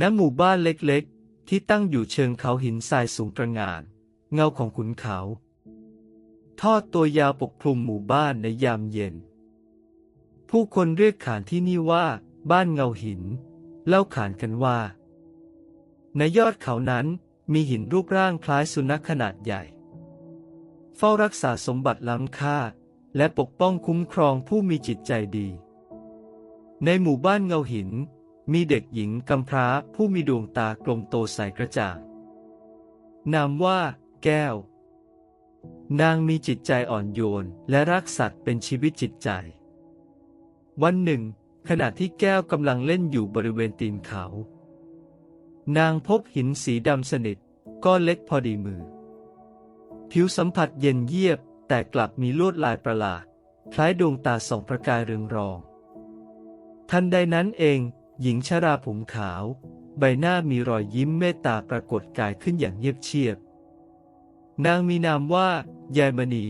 ณหมู่บ้านเล็กๆ ที่ตั้งอยู่เชิงเขาหินทรายสูงตระหง่านเงาของขุนเขา ทอดตัวยาวปกคลุมหมู่บ้านในยามเย็น ผู้คนเรียกขานที่นี่ว่า บ้านเงาหิน เล่าขานกันว่า ในยอดเขานั้นมีหินรูปร่างคล้ายสุนัขขนาดใหญ่ เฝ้ารักษาสมบัติล้ำค่า และปกป้องคุ้มครองผู้มีจิตใจดี ในหมู่บ้านเงาหิน มีเด็กหญิงกำพร้าผู้มีดวงตากลมโตใสกระจ่าง นามว่า แก้ว นางมีจิตใจอ่อนโยนและรักสัตว์เป็นชีวิตจิตใจ วันหนึ่ง ขณะที่แก้วกำลังเล่นอยู่บริเวณตีนเขา นางพบหินสีดำสนิทก้อนเล็กพอดีมือ ผิวสัมผัสเย็นเยียบ แต่กลับมีลวดลายประหลาด คล้ายดวงตาสองประกายเรืองรอง ทันใดนั้นเอง หญิงชราผมขาว ใบหน้ามีรอยยิ้มเมตตาปรากฏกายขึ้นอย่างเงียบเชียบ นางมีนามว่ายายมณี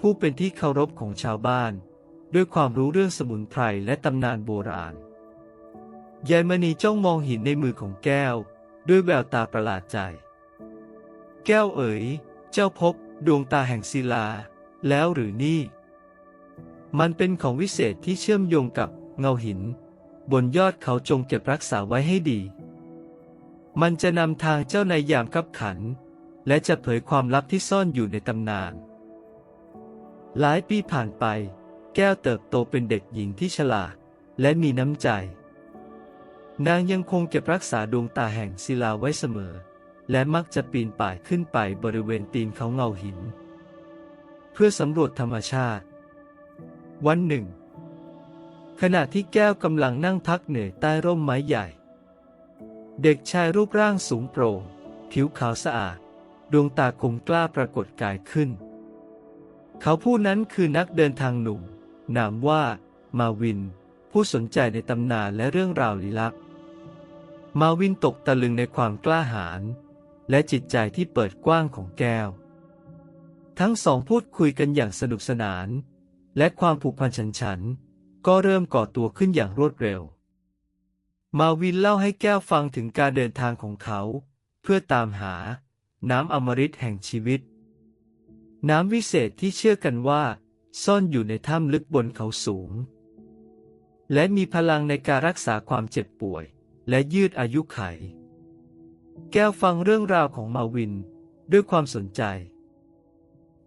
ผู้เป็นที่เคารพของชาวบ้าน ด้วยความรู้เรื่องสมุนไพรและตำนานโบราณ ยายมณีจ้องมองหินในมือของแก้ว ด้วยแววตาประหลาดใจ แก้วเอ๋ย เจ้าพบดวงตาแห่งศิลา แล้วหรือนี่ มันเป็นของวิเศษที่เชื่อมโยงกับเงาหิน บนยอดเขาจงเก็บรักษาไว้ให้ดี มันจะนำทางเจ้าในยามขับขัน และจะเผยความลับที่ซ่อนอยู่ในตำนาน หลายปีผ่านไป แก้วเติบโตเป็นเด็กหญิงที่ฉลาด และมีน้ำใจ นางยังคงเก็บรักษาดวงตาแห่งศิลาไว้เสมอ และมักจะปีนป่ายขึ้นไปบริเวณตีนเขาเงาหิน เพื่อสำรวจธรรมชาติ วันหนึ่ง ขณะที่แก้วกำลังนั่งพักเหนื่อยใต้ร่มไม้ใหญ่ เด็กชายรูปร่างสูงโปร่ง ผิวขาวสะอาด ดวงตาคมกล้าปรากฏกายขึ้น เขาผู้นั้นคือนักเดินทางหนุ่ม นามว่ามาวิน ผู้สนใจในตำนานและเรื่องราวลี้ลับ มาวินตกตะลึงในความกล้าหาญและจิตใจที่เปิดกว้างของแก้ว ทั้งสองพูดคุยกันอย่างสนุกสนาน และความผูกพันฉันฉัน ก็เริ่มก่อตัวขึ้นอย่างรวดเร็ว มาวินเล่าให้แก้วฟังถึงการเดินทางของเขา เพื่อตามหา น้ำอมฤตแห่งชีวิต น้ำวิเศษที่เชื่อกันว่า ซ่อนอยู่ในถ้ำลึกบนเขาสูง และมีพลังในการรักษาความเจ็บป่วย และยืดอายุไข แก้วฟังเรื่องราวของมาวินด้วยความสนใจ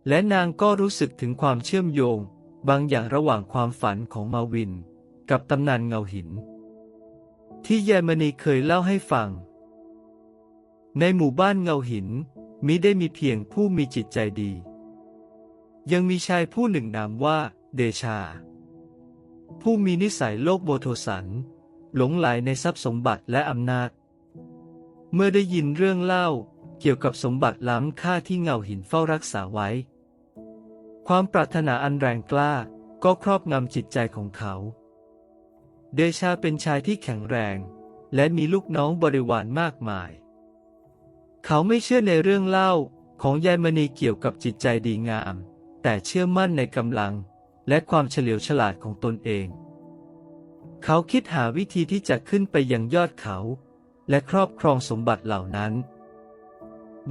และนางก็รู้สึกถึงความเชื่อมโยง บางอย่างระหว่างความฝันของมาวิน กับตำนานเงาหิน ที่ยายมณีเคยเล่าให้ฟัง ในหมู่บ้านเงาหินมิได้มีเพียงผู้มีจิตใจดี ยังมีชายผู้หนึ่งนามว่าเดชา ผู้มีนิสัยโลกโบโทสัน หลงไหลในทรัพย์สมบัติและอำนาจ เมื่อได้ยินเรื่องเล่าเกี่ยวกับสมบัติล้ำค่าที่เงาหินเฝ้ารักษาไว้ ความปรารถนาอันแรงกล้าก็ครอบงำจิตใจของเขา เดชาเป็นชายที่แข็งแรง และมีลูกน้องบริวารมากมาย เขาไม่เชื่อในเรื่องเล่าของยายมณีเกี่ยวกับจิตใจดีงาม แต่เชื่อมั่นในกำลังและความเฉลียวฉลาดของตนเอง เขาคิดหาวิธีที่จะขึ้นไปยังยอดเขา และครอบครองสมบัติเหล่านั้น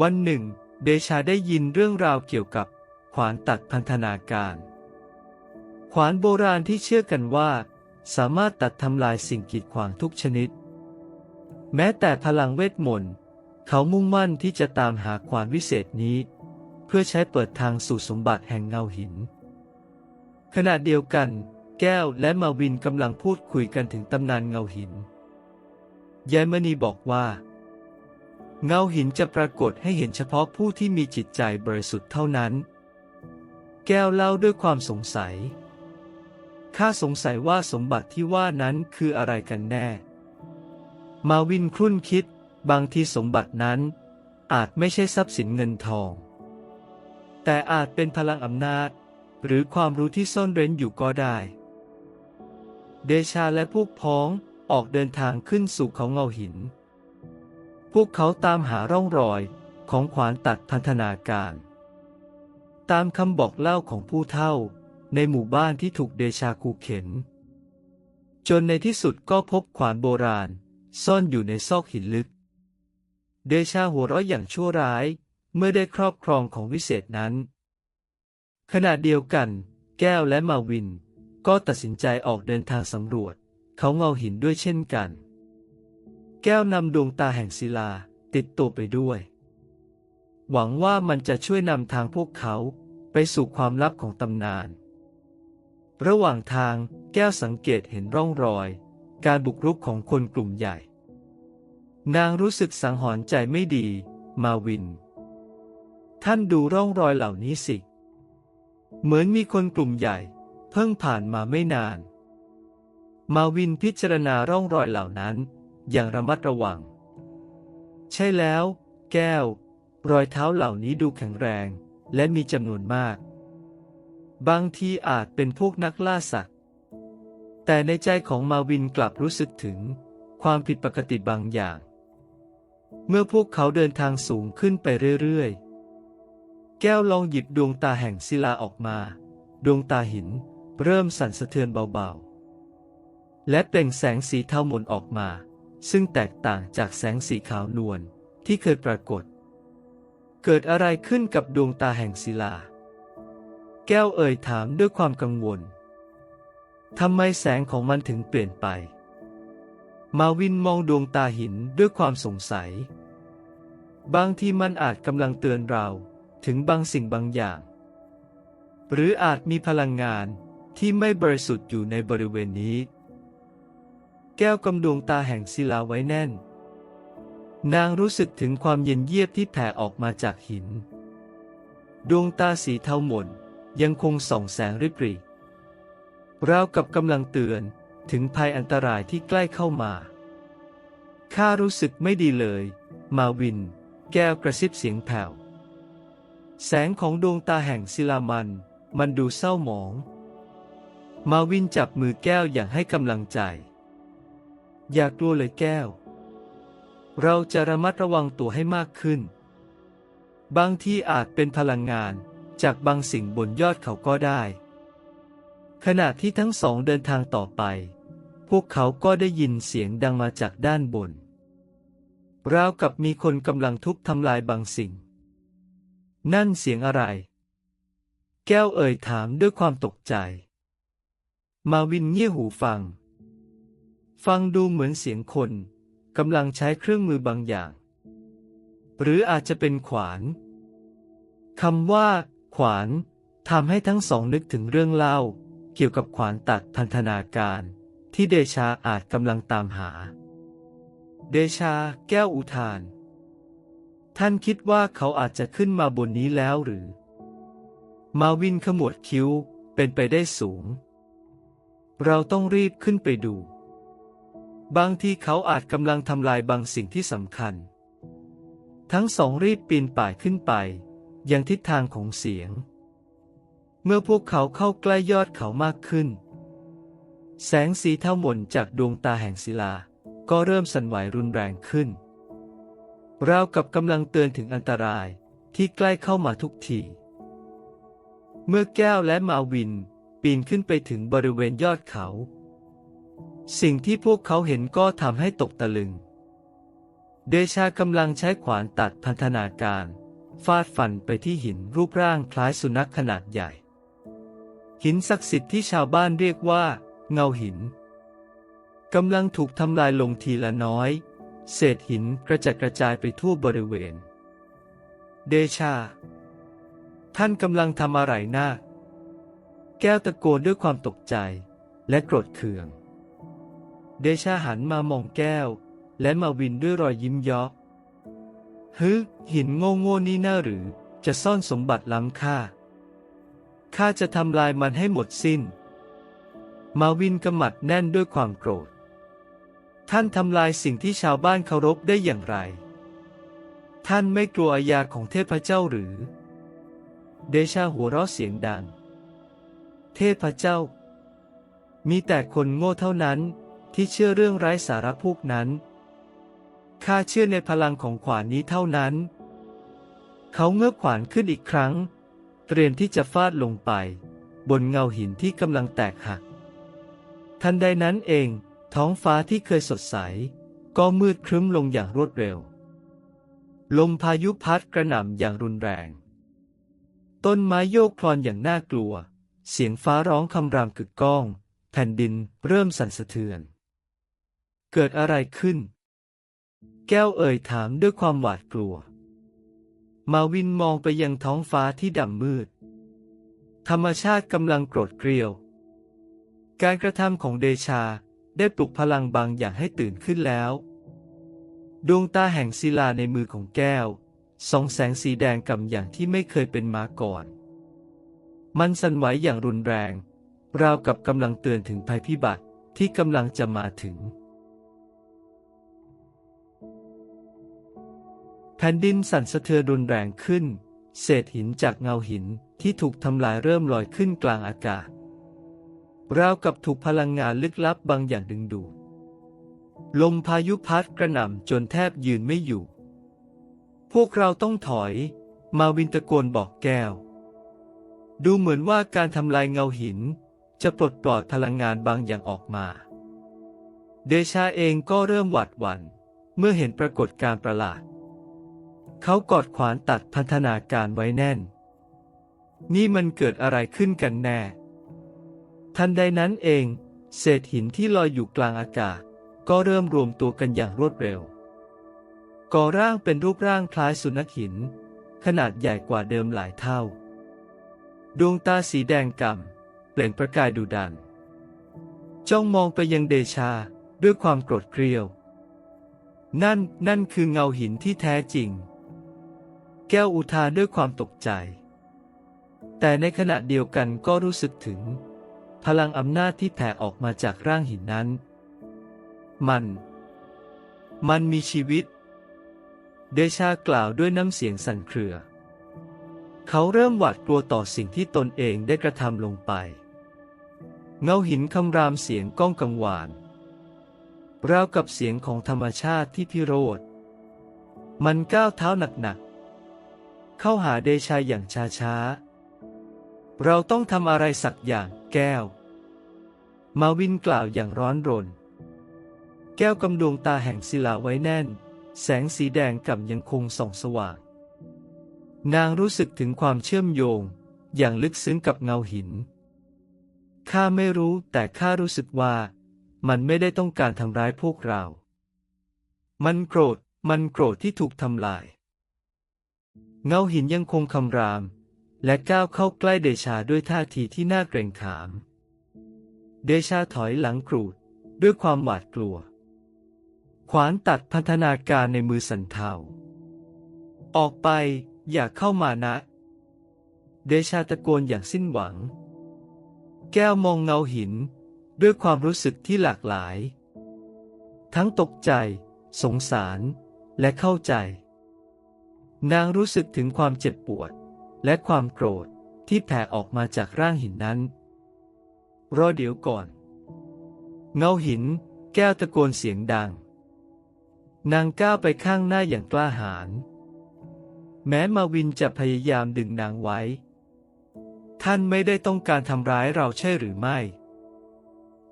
วันหนึ่ง เดชาได้ยินเรื่องราวเกี่ยวกับ ขวานตัดพันธนาการ ขวานโบราณที่เชื่อกันว่า สามารถตัดทำลายสิ่งกีดขวางทุกชนิด แม้แต่พลังเวทมนต์เขามุ่งมั่นที่จะตามหาขวานวิเศษนี้ เพื่อใช้เปิดทางสู่สมบัติแห่งเงาหิน ขณะเดียวกัน แก้วและมาวินกำลังพูดคุยกันถึงตำนานเงาหินยายมณีบอกว่า เงาหินจะปรากฏให้เห็นเฉพาะผู้ที่มีจิตใจบริสุทธิ์เท่านั้น แก้วเล่าด้วยความสงสัย ข้าสงสัยว่าสมบัติที่ว่านั้นคืออะไรกันแน่ มาวินครุ่นคิด บางทีสมบัตินั้น อาจไม่ใช่ทรัพย์สินเงินทอง แต่อาจเป็นพลังอำนาจ หรือความรู้ที่ซ่อนเร้นอยู่ก็ได้ เดชาและพวกพ้องออกเดินทางขึ้นสู่เขาเงาหิน พวกเขาตามหาร่องรอยของขวานตัดพันธนาการ ตามคำบอกเล่าของผู้เฒ่า ในหมู่บ้านที่ถูกเดชาคูเข็น จนในที่สุดก็พบขวานโบราณ ซ่อนอยู่ในซอกหินลึก เดชาหัวเราะอย่างชั่วร้าย เมื่อได้ครอบครองของวิเศษนั้น ขณะเดียวกัน แก้วและมาวิน ก็ตัดสินใจออกเดินทางสำรวจ เขาเงาหินด้วยเช่นกัน แก้วนำดวงตาแห่งศิลาติดตัวไปด้วย หวังว่ามันจะช่วยนำทางพวกเขาไปสู่ความลับของตำนาน ระหว่างทางแก้วสังเกตเห็นร่องรอย การบุกรุกของคนกลุ่มใหญ่ นางรู้สึกสังหรณ์ใจไม่ดี มาวิน ท่านดูร่องรอยเหล่านี้สิ เหมือนมีคนกลุ่มใหญ่ เพิ่งผ่านมาไม่นาน มาวินพิจารณาร่องรอยเหล่านั้นอย่างระมัดระวัง ใช่แล้ว แก้ว รอยเท้าเหล่านี้ดูแข็งแรงและมีจำนวนมาก บางทีอาจเป็นพวกนักล่าสัตว์ แต่ในใจของมาวินกลับรู้สึกถึงความผิดปกติบางอย่าง เมื่อพวกเขาเดินทางสูงขึ้นไปเรื่อยๆ แก้วลองหยิบดวงตาแห่งศิลาออกมา ดวงตาหินเริ่มสั่นสะเทือนเบาๆ และเปล่งแสงสีเทาหมนออกมา ซึ่งแตกต่างจากแสงสีขาวนวลที่เคยปรากฏ เกิดอะไรขึ้นกับดวงตาแห่งศิลา แก้วเอ่ยถามด้วยความกังวล ทำไมแสงของมันถึงเปลี่ยนไป มาวินมองดวงตาหินด้วยความสงสัย บางทีมันอาจกำลังเตือนเราถึงบางสิ่งบางอย่าง หรืออาจมีพลังงานที่ไม่บริสุทธิ์อยู่ในบริเวณนี้ แก้วกำดวงตาแห่งศิลาไว้แน่น นางรู้สึกถึงความเย็นเยียบที่แผ่ออกมาจากหิน ดวงตาสีเทาหม่นยังคงส่องแสงริบหรี่ราวกับกำลังเตือนถึงภัยอันตรายที่ใกล้เข้ามา ข้ารู้สึกไม่ดีเลย มาวิน แก้วกระซิบเสียงแผ่ว แสงของดวงตาแห่งศิลามัน มันดูเศร้าหมอง มาวินจับมือแก้วอย่างให้กำลังใจ อย่ากลัวเลยแก้ว เราจะระมัดระวังตัวให้มากขึ้น บางที่อาจเป็นพลังงานจากบางสิ่งบนยอดเขาก็ได้ ขณะที่ทั้งสองเดินทางต่อไป พวกเขาก็ได้ยินเสียงดังมาจากด้านบน ราวกับมีคนกำลังทุบทำลายบางสิ่ง นั่นเสียงอะไร แก้วเอ่ยถามด้วยความตกใจ มาวินเงี่ยหูฟัง ฟังดูเหมือนเสียงคน กำลังใช้เครื่องมือบางอย่าง หรืออาจจะเป็นขวานคำว่า ขวานทำให้ทั้งสองนึกถึงเรื่องเล่า เกี่ยวกับขวานตัดพันธนาการ ที่เดชาอาจกำลังตามหา เดชาแก้วอุทาน ท่านคิดว่าเขาอาจจะขึ้นมาบนนี้แล้วหรือ มาวินขมวดคิ้วเป็นไปได้สูง เราต้องรีบขึ้นไปดู บางทีเขาอาจกำลังทำลายบางสิ่งที่สำคัญ ทั้งสองรีบปีนป่ายขึ้นไป ยังทิศทางของเสียง เมื่อพวกเขาเข้าใกล้ยอดเขามากขึ้น แสงสีเท่าหม่นจากดวงตาแห่งศิลา ก็เริ่มสั่นไหวรุนแรงขึ้น ราวกับกำลังเตือนถึงอันตรายที่ใกล้เข้ามาทุกที เมื่อแก้วและมาวินปีนขึ้นไปถึงบริเวณยอดเขา สิ่งที่พวกเขาเห็นก็ทำให้ตกตะลึง เดชากำลังใช้ขวานตัดพันธนาการ ฟาดฟันไปที่หินรูปร่างคล้ายสุนัขขนาดใหญ่ หินศักดิ์สิทธิ์ที่ชาวบ้านเรียกว่า เงาหินกำลังถูกทำลายลงทีละน้อย เศษหินกระจัดกระจายไปทั่วบริเวณ เดชา ท่านกำลังทำอะไรน้าแก้วตะโกนด้วยความตกใจและโกรธเคือง เดชาหันมามองแก้ว และมาวินด้วยรอยยิ้มยาะฮึหินโง่โง่นี่น่าหรือ จะซ่อนสมบัติล้ำค่า ข้าจะทำลายมันให้หมดสิ้น มาวินกำมัดแน่นด้วยความโกรธ ท่านทำลายสิ่งที่ชาวบ้านเคารพได้อย่างไร ท่านไม่กลัวอาญาของเทพเจ้าหรือ เดชาหัวเราะเสียงดัง เทพเจ้า มีแต่คนโง่เท่านั้น ที่เชื่อเรื่องไร้สาระพวกนั้น ข้าเชื่อในพลังของขวานนี้เท่านั้น เขาเงื้อขวานขึ้นอีกครั้ง เตรียมที่จะฟาดลงไป บนเงาหินที่กำลังแตกหัก ทันใดนั้นเอง ท้องฟ้าที่เคยสดใส ก็มืดครึ้มลงอย่างรวดเร็ว ลมพายุพัดกระหน่ำอย่างรุนแรง ต้นไม้โยกคลอนอย่างน่ากลัว เสียงฟ้าร้องคำรามกึกก้องแผ่นดินเริ่มสั่นสะเทือน เกิดอะไรขึ้น แก้วเอ่ยถามด้วยความหวาดกลัว มาวินมองไปยังท้องฟ้าที่ดำมืด ธรรมชาติกำลังโกรธเกรียว การกระทำของเดชาได้ปลุกพลังบางอย่างให้ตื่นขึ้นแล้ว ดวงตาแห่งศิลาในมือของแก้วส่องแสงสีแดงกำอย่างที่ไม่เคยเป็นมาก่อน มันสั่นไหวอย่างรุนแรง ราวกับกำลังเตือนถึงภัยพิบัติที่กำลังจะมาถึง แผ่นดินสั่นสะเทือนรุนแรงขึ้น เศษหินจากเงาหินที่ถูกทำลายเริ่มลอยขึ้นกลางอากาศ ราวกับถูกพลังงานลึกลับบางอย่างดึงดูด ลมพายุพัดกระหน่ำจนแทบยืนไม่อยู่ พวกเราต้องถอย มาวินตะโกนบอกแก้ว ดูเหมือนว่าการทำลายเงาหิน จะปลดปล่อยพลังงานบางอย่างออกมา เดชาเองก็เริ่มหวาดหวั่นเมื่อเห็นปรากฏการณ์ประหลาด เขากอดขวานตัดพันธนาการไว้แน่น นี่มันเกิดอะไรขึ้นกันแน่ ทันใดนั้นเอง เศษหินที่ลอยอยู่กลางอากาศ ก็เริ่มรวมตัวกันอย่างรวดเร็ว ก่อร่างเป็นรูปร่างคล้ายสุนัขหิน ขนาดใหญ่กว่าเดิมหลายเท่า ดวงตาสีแดงก่ำเปล่งประกายดุดัน จ้องมองไปยังเดชาด้วยความโกรธเกรียว นั่นนั่นคือเงาหินที่แท้จริง แก้วอุทานด้วยความตกใจ แต่ในขณะเดียวกันก็รู้สึกถึง พลังอำนาจที่แผ่ออกมาจากร่างหินนั้น มัน มันมีชีวิต เดชากล่าวด้วยน้ำเสียงสั่นเครือ เขาเริ่มหวาดกลัวต่อสิ่งที่ตนเองได้กระทำลงไป เงาหินคำรามเสียงก้องกังวานราวกับเสียงของธรรมชาติที่พิโรธ มันก้าวเท้าหนักๆ เข้าหาเดชาอย่างช้าๆ เราต้องทำอะไรสักอย่างแก้ว มาวินกล่าวอย่างร้อนรน แก้วกำดวงตาแห่งศิลาไว้แน่น แสงสีแดงกับยังคงส่องสว่าง นางรู้สึกถึงความเชื่อมโยง อย่างลึกซึ้งกับเงาหิน ข้าไม่รู้แต่ข้ารู้สึกว่ามันไม่ได้ต้องการทำร้ายพวกเรา มันโกรธ มันโกรธที่ถูกทำลาย เงาหินยังคงคำราม และก้าวเข้าใกล้เดชาด้วยท่าทีที่น่าเกรงขาม เดชาถอยหลังกรูดด้วยความหวาดกลัว ขวานตัดพันธนาการในมือสันเทาออกไปอย่าเข้ามานะ เดชาตะโกนอย่างสิ้นหวัง แก้วมองเงาหิน ด้วยความรู้สึกที่หลากหลาย ทั้งตกใจ สงสาร และเข้าใจ นางรู้สึกถึงความเจ็บปวด และความโกรธที่แผ่ออกมาจากร่างหินนั้น รอเดี๋ยวก่อน เงาหิน แก้วตะโกนเสียงดัง นางก้าวไปข้างหน้าอย่างกล้าหาญ แม้มาวินจะพยายามดึงนางไว้ ท่านไม่ได้ต้องการทำร้ายเราใช่หรือไม่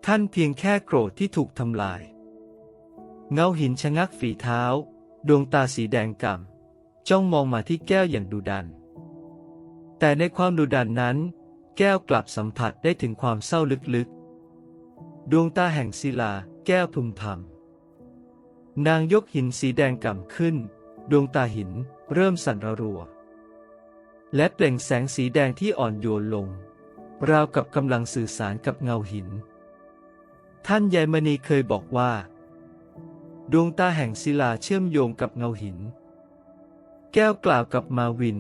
ท่านเพียงแค่โกรธที่ถูกทำลาย เงาหินชะงักฝีเท้า ดวงตาสีแดงก่ำ จ้องมองมาที่แก้วอย่างดุดัน แต่ในความดุดันนั้น แก้วกลับสัมผัสได้ถึงความเศร้าลึกๆ ดวงตาแห่งศิลาแก้วพึมพำนางยกหินสีแดงก่ำขึ้น ดวงตาหินเริ่มสั่นระรัว และเปล่งแสงสีแดงที่อ่อนโยนลง ราวกับกำลังสื่อสารกับเงาหิน ท่านยายมณีเคยบอกว่า ดวงตาแห่งศิลาเชื่อมโยงกับเงาหิน แก้วกล่าวกับมาวิน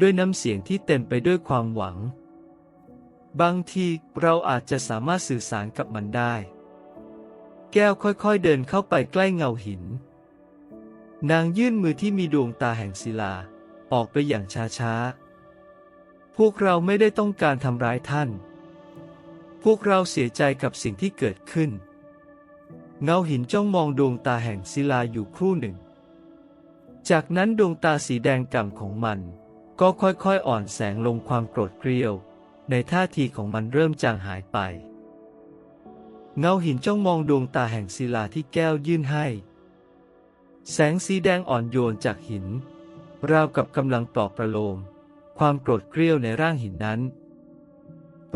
ด้วยน้ำเสียงที่เต็มไปด้วยความหวัง บางทีเราอาจจะสามารถสื่อสารกับมันได้ แก้วค่อยๆเดินเข้าไปใกล้เงาหิน นางยื่นมือที่มีดวงตาแห่งศิลา ออกไปอย่างช้าๆ พวกเราไม่ได้ต้องการทำร้ายท่าน พวกเราเสียใจกับสิ่งที่เกิดขึ้น เงาหินจ้องมองดวงตาแห่งศิลาอยู่ครู่หนึ่ง จากนั้นดวงตาสีแดงก่ำของมัน ก็ค่อยๆอ่อนแสงลงความโกรธเกรียว ในท่าทีของมันเริ่มจางหายไป เงาหินจ้องมองดวงตาแห่งศิลาที่แก้วยื่นให้ แสงสีแดงอ่อนโยนจากหิน ราวกับกำลังปลอบประโลม ความโกรธเกรียวในร่างหินนั้น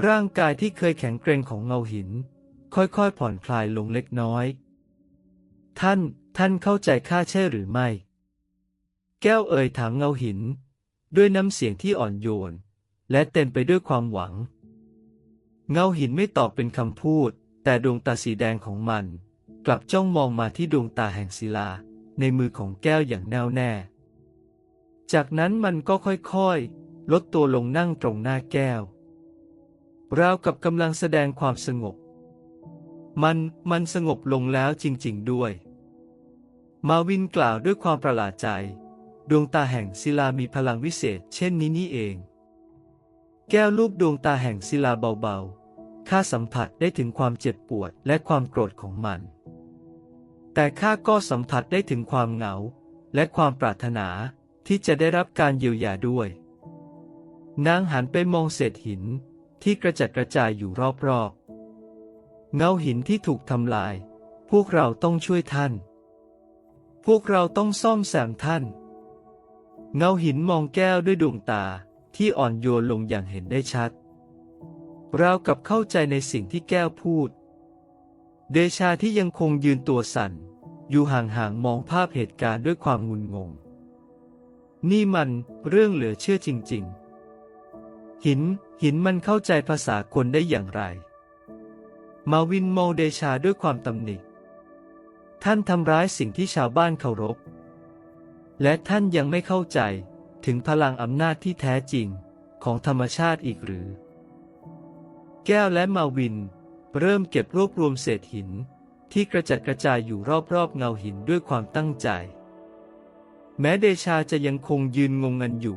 ร่างกายที่เคยแข็งเกร็งของเงาหิน ค่อยๆผ่อนคลายลงเล็กน้อย ท่าน ท่านเข้าใจข้าใช่หรือไม่ แก้วเอ่ยถามเงาหิน ด้วยน้ำเสียงที่อ่อนโยน และเต็มไปด้วยความหวัง เงาหินไม่ตอบเป็นคำพูด แต่ดวงตาสีแดงของมัน กลับจ้องมองมาที่ดวงตาแห่งศิลา ในมือของแก้วอย่างแน่วแน่ จากนั้นมันก็ค่อยๆ ลดตัวลงนั่งตรงหน้าแก้วราวกับกำลังแสดงความสงบ มันมันสงบลงแล้วจริงๆด้วย มาวินกล่าวด้วยความประหลาดใจ ดวงตาแห่งศิลามีพลังวิเศษ เช่นนี้นี่เอง แก้วรูปดวงตาแห่งศิลาเบาๆ ข้าสัมผัสได้ถึงความเจ็บปวดและความโกรธของมัน แต่ข้าก็สัมผัสได้ถึงความเหงา และความปรารถนาที่จะได้รับการเยียวยาด้วย นางหันไปมองเศษหินที่กระจัดกระจายอยู่รอบๆ เงาหินที่ถูกทำลาย พวกเราต้องช่วยท่าน พวกเราต้องซ่อมแซมท่าน เงาหินมองแก้วด้วยดวงตาที่อ่อนโยนลงอย่างเห็นได้ชัด ราวกับเข้าใจในสิ่งที่แก้วพูด เดชาที่ยังคงยืนตัวสั่น อยู่ห่างๆมองภาพเหตุการณ์ด้วยความงุนงง นี่มันเรื่องเหลือเชื่อจริง ๆ หินหินมันเข้าใจภาษาคนได้อย่างไร มาวินมองเดชาด้วยความตำหนิ ท่านทำร้ายสิ่งที่ชาวบ้านเคารพ และท่านยังไม่เข้าใจถึงพลังอำนาจที่แท้จริงของธรรมชาติอีกหรือ แก้วและมาวิน เริ่มเก็บรวบรวมเศษหินที่กระจัดกระจายอยู่รอบๆ เงาหินด้วยความตั้งใจ แม้เดชาจะยังคงยืนงงงันอยู่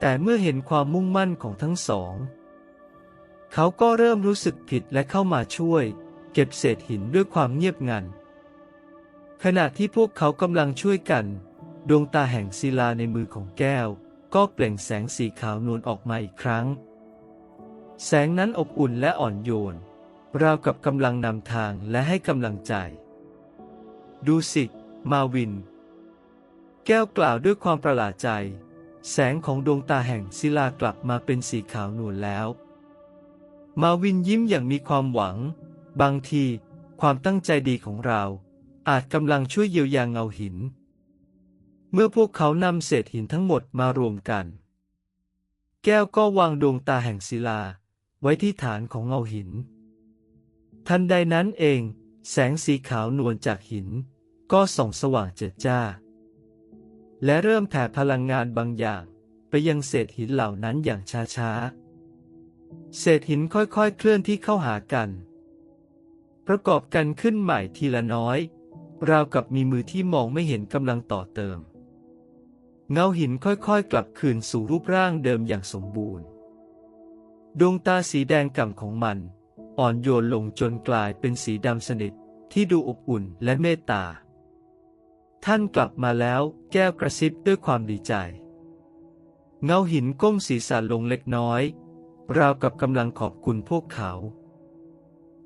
แต่เมื่อเห็นความมุ่งมั่นของทั้งสอง เขาก็เริ่มรู้สึกผิดและเข้ามาช่วย เก็บเศษหินด้วยความเงียบงันขณะที่พวกเขากำลังช่วยกัน ดวงตาแห่งศิลาในมือของแก้ว ก็เปล่งแสงสีขาวนวลออกมาอีกครั้ง แสงนั้นอบอุ่นและอ่อนโยน ราวกับกำลังนำทางและให้กำลังใจ ดูสิ มาวิน แก้วกล่าวด้วยความประหลาดใจ แสงของดวงตาแห่งศิลากลับมาเป็นสีขาวนวลแล้ว มาวินยิ้มอย่างมีความหวัง บางที ความตั้งใจดีของเรา อาจกำลังช่วยเยียวยาเงาหิน เมื่อพวกเขานำเศษหินทั้งหมดมารวมกัน แก้วก็วางดวงตาแห่งศิลา ไว้ที่ฐานของเงาหิน ทันใดนั้นเอง แสงสีขาวนวลจากหิน ก็ส่องสว่างเจิดจ้า และเริ่มแผ่พลังงานบางอย่าง ไปยังเศษหินเหล่านั้นอย่างช้าๆ เศษหินค่อยๆเคลื่อนที่เข้าหากัน ประกอบกันขึ้นใหม่ทีละน้อย ราวกับมีมือที่มองไม่เห็นกำลังต่อเติม เงาหินค่อยๆ กลับคืนสู่รูปร่างเดิมอย่างสมบูรณ์ ดวงตาสีแดงก่ำของมัน อ่อนโยนลงจนกลายเป็นสีดำสนิทที่ดูอบอุ่นและเมตตา ท่านกลับมาแล้วแก้วกระซิบด้วยความดีใจ เงาหินก้มศีรษะลงเล็กน้อย ราวกับกำลังขอบคุณพวกเขา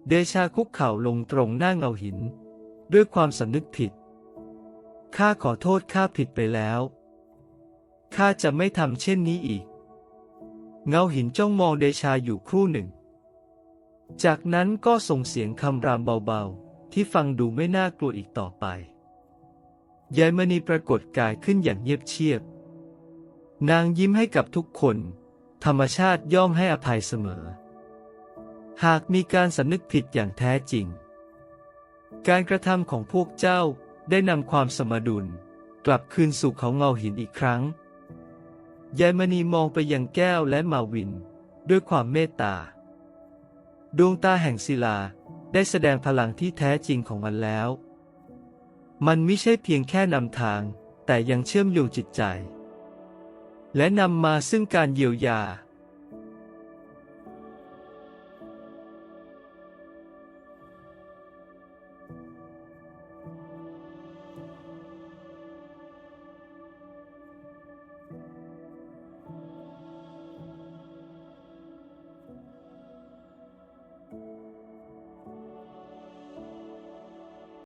เดชาคุกเข่าลงตรงหน้าเงาหิน ด้วยความสำนึกผิด ข้าขอโทษข้าผิดไปแล้ว ข้าจะไม่ทำเช่นนี้อีก เงาหินจ้องมองเดชาอยู่ครู่หนึ่ง จากนั้นก็ส่งเสียงคำรามเบาๆ ที่ฟังดูไม่น่ากลัวอีกต่อไป ยายมณีปรากฏกายขึ้นอย่างเงียบเชียบ นางยิ้มให้กับทุกคน ธรรมชาติย่อมให้อภัยเสมอ หากมีการสำนึกผิดอย่างแท้จริง การกระทำของพวกเจ้าได้นำความสมดุล กลับคืนสู่เขาเงาหินอีกครั้ง ยายมณีมองไปยังแก้วและมาวิน ด้วยความเมตตา ดวงตาแห่งศิลาได้แสดงพลังที่แท้จริงของมันแล้ว มันไม่ใช่เพียงแค่นำทาง แต่ยังเชื่อมโยงจิตใจ และนำมาซึ่งการเยียวยา